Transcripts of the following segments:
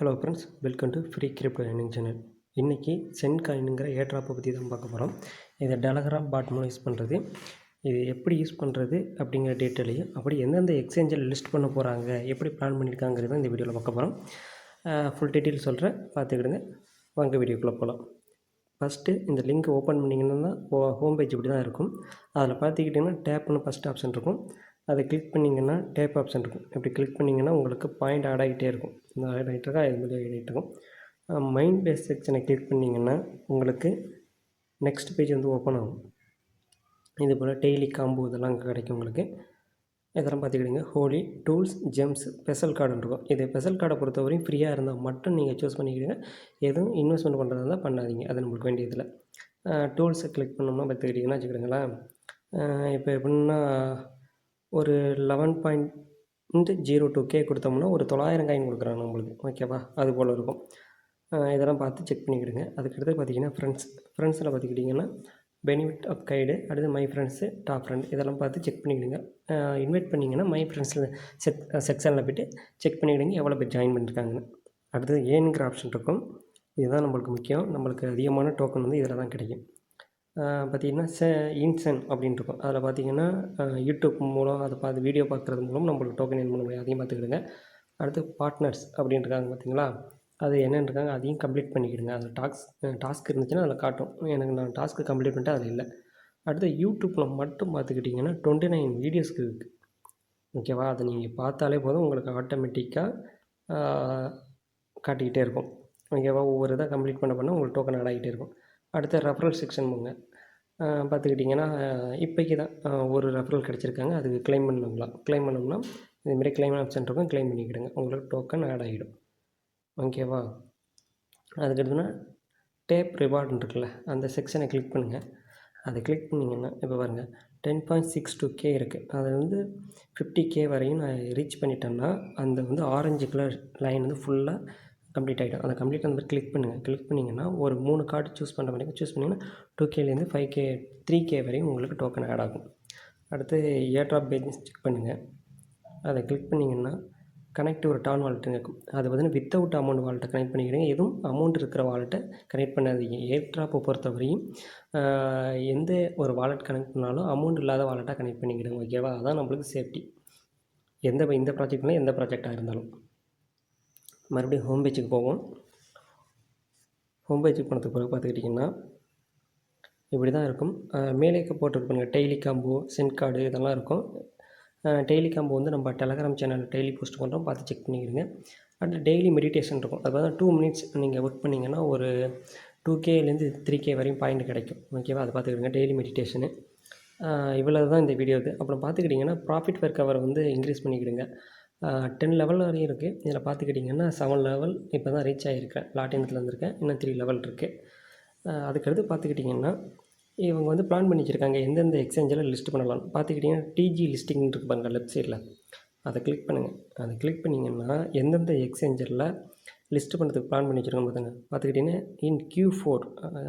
Hello friends welcome to free crypto earning channel இன்றைக்கி சென் காயினுங்கிற ஏட்ராப்பை பற்றி தான் பார்க்க போகிறோம் இதை டெலகிராம் பாட் மூலம் யூஸ் பண்ணுறது இது எப்படி யூஸ் பண்ணுறது அப்படிங்கிற டீட்டெயிலையும் அப்படி எந்தெந்த எக்ஸ்சேஞ்சில் லிஸ்ட் பண்ண போகிறாங்க எப்படி பிளான் பண்ணியிருக்காங்கிறத இந்த வீடியோவில் பார்க்க போகிறோம் ஃபுல் டீட்டெயில் சொல்கிறேன் பார்த்துக்கிடுங்க. வாங்க வீடியோக்குள்ளே போகலாம் ஃபஸ்ட்டு இந்த லிங்க் ஓப்பன் பண்ணிங்கன்னா ஹோம் பேஜ் இப்படி தான் இருக்கும். அதில் பார்த்துக்கிட்டிங்கன்னா டேப்னு ஃபஸ்ட் ஆப்ஷன் இருக்கும். அதை கிளிக் பண்ணிங்கன்னா டேப் ஆப்ஷன் இருக்கும். இப்படி கிளிக் பண்ணிங்கன்னா உங்களுக்கு பாயிண்ட் ஆட் ஆகிட்டே இருக்கும். இந்த ஆட் ஆகிட்டு இருக்கா? இது மாதிரி ஆட் ஆகிட்டு இருக்கும். மைண்ட் பேஸ் செக்ஷனை கிளிக் பண்ணிங்கன்னா உங்களுக்கு நெக்ஸ்ட் பேஜ் வந்து ஓப்பன் ஆகும். இது போல் டெய்லி காம்போ இதெல்லாம் அங்கே கிடைக்கும் உங்களுக்கு. இதெல்லாம் பார்த்துக்கிட்டிங்க ஹோலி டூல்ஸ் ஜெம்ஸ் ஸ்பெஷல் கார்டுன்னு இருக்கும். இது ஸ்பெஷல் கார்டை பொறுத்தவரையும் ஃப்ரீயாக இருந்தால் மட்டும் நீங்கள் சூஸ் பண்ணிக்கிடுங்க. எதுவும் இன்வெஸ்ட்மெண்ட் பண்ணுறதா இருந்தால் பண்ணாதீங்க. அது நம்மளுக்கு வேண்டியதில்லை. டூல்ஸை கிளிக் பண்ணோம்னா பார்த்துக்கிட்டிங்கன்னா வச்சுக்கிடுங்களேன். இப்போ எப்படின்னா ஒரு eleven point zero two K கொடுத்தோம்னா ஒரு தொள்ளாயிரம் காயின் கொடுக்குறாங்க நம்மளுக்கு ஓகேவா அது போல் இருக்கும். இதெல்லாம் பார்த்து செக் பண்ணிக்கிடுங்க. அதுக்கடுத்து பார்த்தீங்கன்னா ஃப்ரெண்ட்ஸ் ஃப்ரெண்ட்ஸில் பார்த்துக்கிட்டிங்கன்னா பெனிஃபிட் ஆஃப் கைடு அடுத்து மை ஃப்ரெண்ட்ஸு டாப் ஃப்ரெண்ட் இதெல்லாம் பார்த்து செக் பண்ணிக்கிடுங்க. இன்வைட் பண்ணிங்கன்னா மை ஃப்ரெண்ட்ஸில் செக் செக்ஷனில் போய்ட்டு செக் பண்ணிக்கிடுங்க எவ்வளோ பேர் ஜாயின் பண்ணியிருக்காங்கன்னு அடுத்தது ஏனுங்கிற ஆப்ஷன் இருக்கும். இதுதான் நம்மளுக்கு முக்கியம். நம்மளுக்கு அதிகமான டோக்கன் வந்து இதில் தான் கிடைக்கும். பார்த்திங்கன்னா ச இன்சென் அப்படின்னு இருக்கும் அதில் பார்த்திங்கன்னா யூடியூப் மூலம் அதை பார்த்து வீடியோ பார்க்குறது மூலம் நம்மளுக்கு டோக்கன் என் பண்ண முடியும் அதையும் பார்த்துக்கிடுங்க அடுத்து பார்ட்னர்ஸ் அப்படின்னு இருக்காங்க பார்த்தீங்களா அது என்னென்னு இருக்காங்க அதையும் கம்ப்ளீட் பண்ணிக்கிடுங்க. அதில் டாக்ஸ் டாஸ்க் இருந்துச்சுன்னா அதில் காட்டும். எனக்கு நான் டாஸ்க்கு கம்ப்ளீட் பண்ணிட்டு அதில் இல்லை. அடுத்து யூடியூப்பில் மட்டும் பார்த்துக்கிட்டிங்கன்னா டுவெண்ட்டி நைன் வீடியோஸ்க்கு இருக்குது ஓகேவா? அதை நீங்கள் பார்த்தாலே போதும் உங்களுக்கு ஆட்டோமேட்டிக்காக காட்டிக்கிட்டே இருக்கும். ஓகேவா? ஒவ்வொரு இதாக கம்ப்ளீட் பண்ண பண்ண உங்களுக்கு டோக்கன் ஆட் ஆகிட்டே இருக்கும். அடுத்து ரெஃபரல் செக்ஷன் போங்க. பார்த்துக்கிட்டிங்கன்னா இப்போக்கி தான் ஒரு ரெஃபரல் கிடச்சிருக்காங்க. அதுக்கு க்ளைம் பண்ணலாம் க்ளைம் பண்ணோம்னா இதுமாரி கிளைம் ஆப்ஷன் இருக்கும் கிளைம் பண்ணிக்கிடுங்க. உங்களுக்கு டோக்கன் ஆட் ஆகிடும் ஓகேவா அதுக்கடுத்துனா டேப் ரிவார்டுன்னு இருக்குல்ல அந்த செக்ஷனை கிளிக் பண்ணுங்கள் அதை கிளிக் பண்ணிங்கன்னா இப்போ பாருங்கள் ten point six two K இருக்குது அதை வந்து ஃபிஃப்டி கே வரையும் நான் ரீச் பண்ணிட்டேன்னா அந்த வந்து ஆரஞ்சு கலர் லைன் வந்து ஃபுல்லாக கம்ப்ளீட் ஆகிடும். அதை கம்ப்ளீட் அந்த மாதிரி கிளிக் பண்ணுங்கள் கிளிக் பண்ணிங்கன்னா ஒரு மூணு கார்டு சூஸ் பண்ணுற மாதிரி சூஸ் பண்ணிங்கன்னா டூ கேலேருந்து ஃபைவ் கே த்ரீ கே வரையும் உங்களுக்கு டோக்கன் ஆட் ஆகும். அடுத்து ஏர்ட்ராப் பேஜஸ் செக் பண்ணுங்கள் அதை கிளிக் பண்ணிங்கன்னா கனெக்ட் ஒரு டான் வாலெட்டுன்னு இருக்கும். அது பார்த்தீங்கன்னா வித்தவுட் அமௌண்ட் வாலெட்டை கனெக்ட் பண்ணிக்கிறீங்க. எதுவும் அமௌண்ட் இருக்கிற வாலெட்டை கனெக்ட் பண்ணாதீங்க. ஏர்ட்ராப்பை பொறுத்தவரையும் எந்த ஒரு வாலெட் கனெக்ட் பண்ணாலும் அமௌண்ட் இல்லாத வாலெட்டாக கனெக்ட் பண்ணிக்கிடுங்க. ஓகேவா அதான் நம்மளுக்கு சேஃப்டி எந்த இந்த ப்ராஜெக்ட்னால் எந்த ப்ராஜெக்டாக இருந்தாலும். மறுபடியும் ஹோம் பேஜுக்கு போவோம். ஹோம் பேஜுக்கு போனதுக்கு பிறகு பார்த்துக்கிட்டிங்கன்னா இப்படி தான் இருக்கும் மேலே போட்டிருப்பாங்க டெய்லி காம்போ சென்ட் கார்டு இதெல்லாம் இருக்கும். டெய்லி காம்போ வந்து நம்ம டெலகிராம் சேனல் டெய்லி போஸ்ட் பண்ணுறோம் பார்த்து செக் பண்ணிக்கிறீங்க அடுத்து டெய்லி மெடிடேஷன் இருக்கும். அது பார்த்தா டூ மினிட்ஸ் நீங்கள் ஒர்க் பண்ணிங்கன்னா ஒரு டூ கேலேருந்து த்ரீ கே வரையும் பாயிண்ட் கிடைக்கும். ஓகேவா அதை பார்த்துக்கிடுங்க. டெய்லி மெடிடேஷனு இவ்வளோ தான் இந்த வீடியோ இது. அப்புறம் பார்த்துக்கிட்டிங்கன்னா ப்ராஃபிட் பெர் கவர் வந்து இன்க்ரீஸ் பண்ணிக்கிடுங்க. டென் லெவல் வரையும் இருக்குது இதில் பார்த்துக்கிட்டிங்கன்னா செவன் லெவல் இப்போ தான் ரீச் ஆகியிருக்கேன் பிளாட்டினத்தில் வந்திருக்கேன் இன்னும் த்ரீ லெவல் இருக்குது அதுக்கடுத்து பார்த்துக்கிட்டிங்கன்னா இவங்க வந்து பிளான் பண்ணி வச்சுருக்காங்க எந்தெந்த எக்ஸ்சேஞ்சில் லிஸ்ட் பண்ணலாம் பார்த்துக்கிட்டிங்கன்னா டிஜி லிஸ்டிங் இருக்கு பாருங்கள் லெஃப்ட் சைடில் அதை கிளிக் பண்ணுங்கள் அதை கிளிக் பண்ணிங்கன்னா எந்தெந்த எக்ஸ்சேஞ்சரில் லிஸ்ட் பண்ணுறதுக்கு பிளான் பண்ணி வச்சுருக்கோம் பார்த்துங்க பார்த்துக்கிட்டிங்கன்னா இன் கியூ ஃபோர்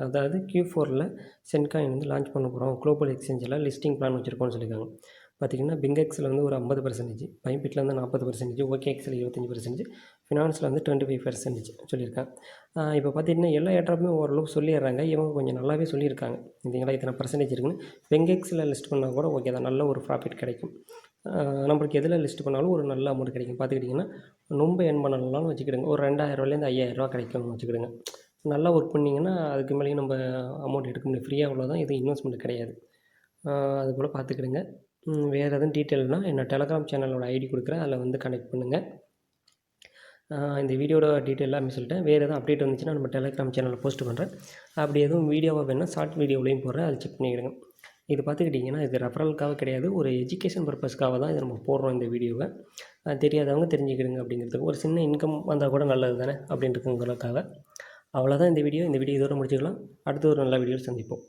அதாவது கியூ ஃபோரில் சென்காயின் வந்து லான்ச் பண்ண போகிறோம் குளோபல் எக்ஸ்சேஞ்சில் லிஸ்டிங் பிளான் வச்சுருக்கோம்னு சொல்லியிருக்காங்க. பார்த்திங்கன்னா பிங்கெக்ஸில் வந்து ஒரு ஐம்பது பர்சன்டேஜ் பைப்பிட்டில் வந்து நாற்பது பர்சன்டேஜ் ஓகே எக்ஸில் இருபத்தஞ்சி பர்சன்டேஜ் ஃபினான்ஸில் வந்து டுவெண்ட்டி ஃபைவ் பர்சன்டேஜ் சொல்லியிருக்கேன் இப்போ பார்த்திங்கன்னா எல்லா ஏற்றாப்புமே ஓரளவுக்கு சொல்லிடுறாங்க. இவங்க கொஞ்சம் நல்லாவே சொல்லியிருக்காங்க. இதுங்களா இத்தனை பர்சன்டேஜ் இருக்குன்னு. பெங்கெக்ஸில் லிஸ்ட் பண்ணால் கூட ஓகே தான். நல்ல ஒரு ப்ராஃபிட் கிடைக்கும். நம்மளுக்கு எதில் லிஸ்ட் பண்ணாலும் ஒரு நல்ல அமௌண்ட் கிடைக்கும். பார்த்துக்கிட்டிங்கன்னா ரொம்ப என் பண்ணலாம் வச்சுக்கிடுங்க. ஒரு ரெண்டாயிரரூவாலேருந்து ஐயாயிரரூவா கிடைக்கும்னு வச்சுக்கிடுங்க. நல்லா ஒர்க் பண்ணிங்கன்னா அதுக்கு மேலேயும் நம்ம அமௌண்ட் எடுக்க முடியும். ஃப்ரீயாக அவ்வளோதான் எதுவும் இன்வெஸ்ட்மெண்ட் கிடையாது. அதுபோல் பார்த்துக்கிடுங்க. வேறு எதுவும் டீட்டெயில்னால் என்னோட டெலகிராம் சேனலோட ஐடி கொடுக்குறேன். அதில் வந்து கனெக்ட் பண்ணுங்கள் இந்த வீடியோட டீட்டெயில் எல்லாமே சொல்லிட்டேன். வேறு எதுவும் அப்டேட் வந்துச்சுன்னா நம்ம டெலகிராம் சேனலில் போஸ்ட் பண்ணுறேன் அப்படி எதுவும் வீடியோவாக வேணால் ஷார்ட் வீடியோவிலையும் போடுறேன். அதை செக் பண்ணிக்கிடுங்க. இது பார்த்துக்கிட்டிங்கன்னா இது ரெஃபரலுக்காக கிடையாது. ஒரு எஜுகேஷன் பர்பஸ்க்காக தான் இது நம்ம போடுறோம் இந்த வீடியோவை. தெரியாதவங்க தெரிஞ்சுக்கிடுங்க அப்படிங்கிறதுக்கு ஒரு சின்ன இன்கம் வந்தால் கூட நல்லது தானே அப்படின்றதுங்கிறதுக்காக. அவ்வளோதான் இந்த வீடியோ. இந்த வீடியோ இதோட முடிச்சுக்கலாம். அடுத்து ஒரு நல்ல வீடியோ சந்திப்போம்.